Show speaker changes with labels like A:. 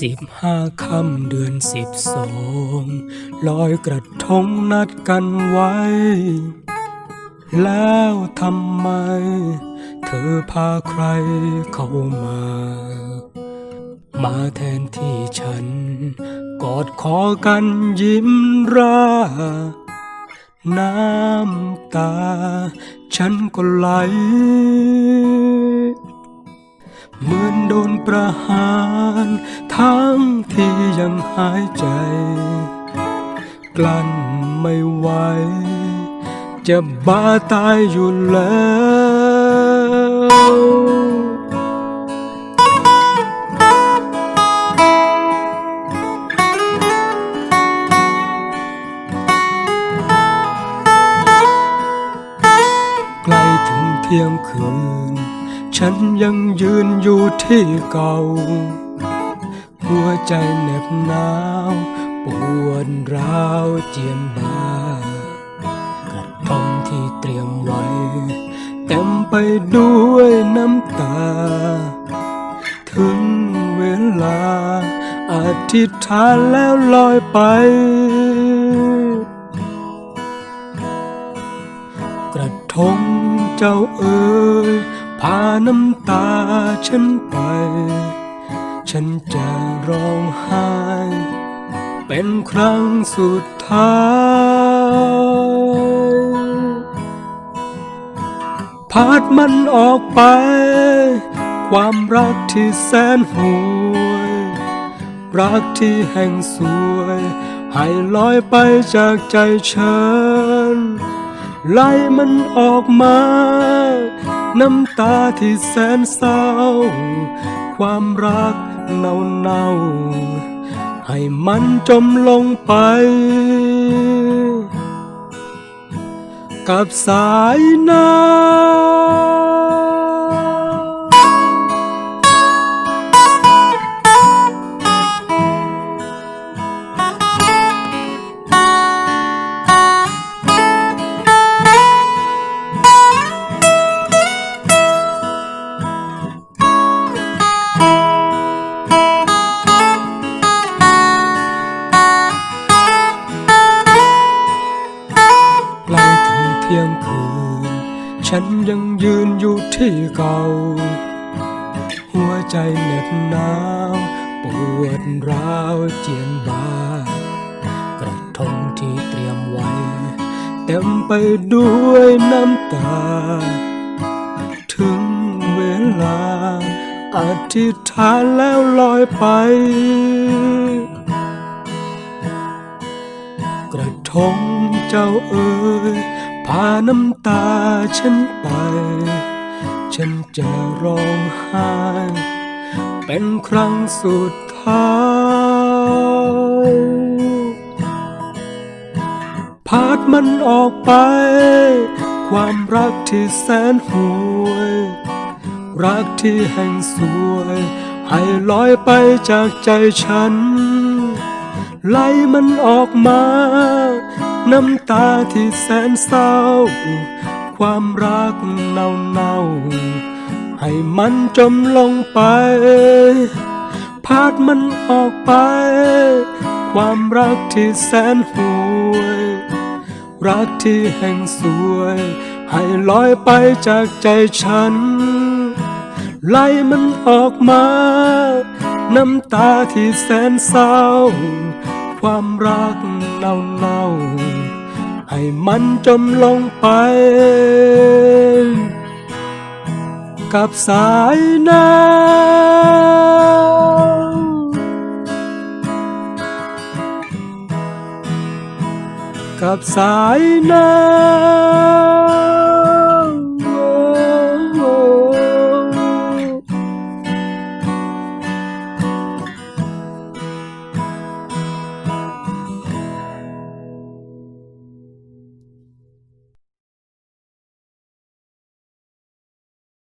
A: สิบห้าค่ำเดือนสิบสองลอยกระทงนัดกันไว้ แล้วทำไม เธอพาใครเข้ามา มาแทนที่ฉัน กอดคอกันยิ้มราน้ำตา ฉันก็ไหล เหมือนโดนประหาร ทั้งที่ยังหายใจ กลั้นไม่ไหว จะบ้าตายอยู่แล้วใกล้ถึงเที่ยงคืน ฉันยังยืนอยู่ที่เก่า หัวใจเหน็บหนาวปวดร้าวเจียนบากระทงที่เตรียมไว้ เต็มไปด้วยน้ำตา ถึงเวลาอธิษฐานแล้วลอยไป กระทงเจ้าเอ๋ย พาน้ำตาฉันไป ฉันจะร้องไห้ เป็นครั้งสุดท้าย พาดมันออกไป ความรักที่แสนห่วย รักที่แห่งสวย ให้ลอยไปจากใจฉัน ไล่มันออกมา น้ำตาที่แสนเศร้า ความรักเน่าเน่าให้มันจมลงไป กับสายน้ำ ฉันยังยืนอยู่ที่เก่า หัวใจเหน็บหนาวปวดร้าวเจียนบากระทงที่เตรียมไว้ เต็มไปด้วยน้ำตา ถึงเวลาอธิษฐานแล้วลอยไป กระทงเจ้าเอ๋ย พาน้ำตาฉันไป ฉันจะร้องไห้ เป็นครั้งสุดท้ายพาดมันออกไป ความรักที่แสนห่วย รักที่แห่งสวย ให้ลอยไปจากใจฉัน ไล่มันออกมา น้ำตาที่แสนเศร้า ความรักเน่าเน่าให้มันจมลงไป พาดมันออกไป ความรักที่แสนห่วย รักที่แห่งสวย ให้ลอยไปจากใจฉัน ไล่มันออกมา น้ำตาที่แสนเศร้า ความรัก เน่าเน่าให้มันจมลงไป กับสายน้ำกับสายน้ำ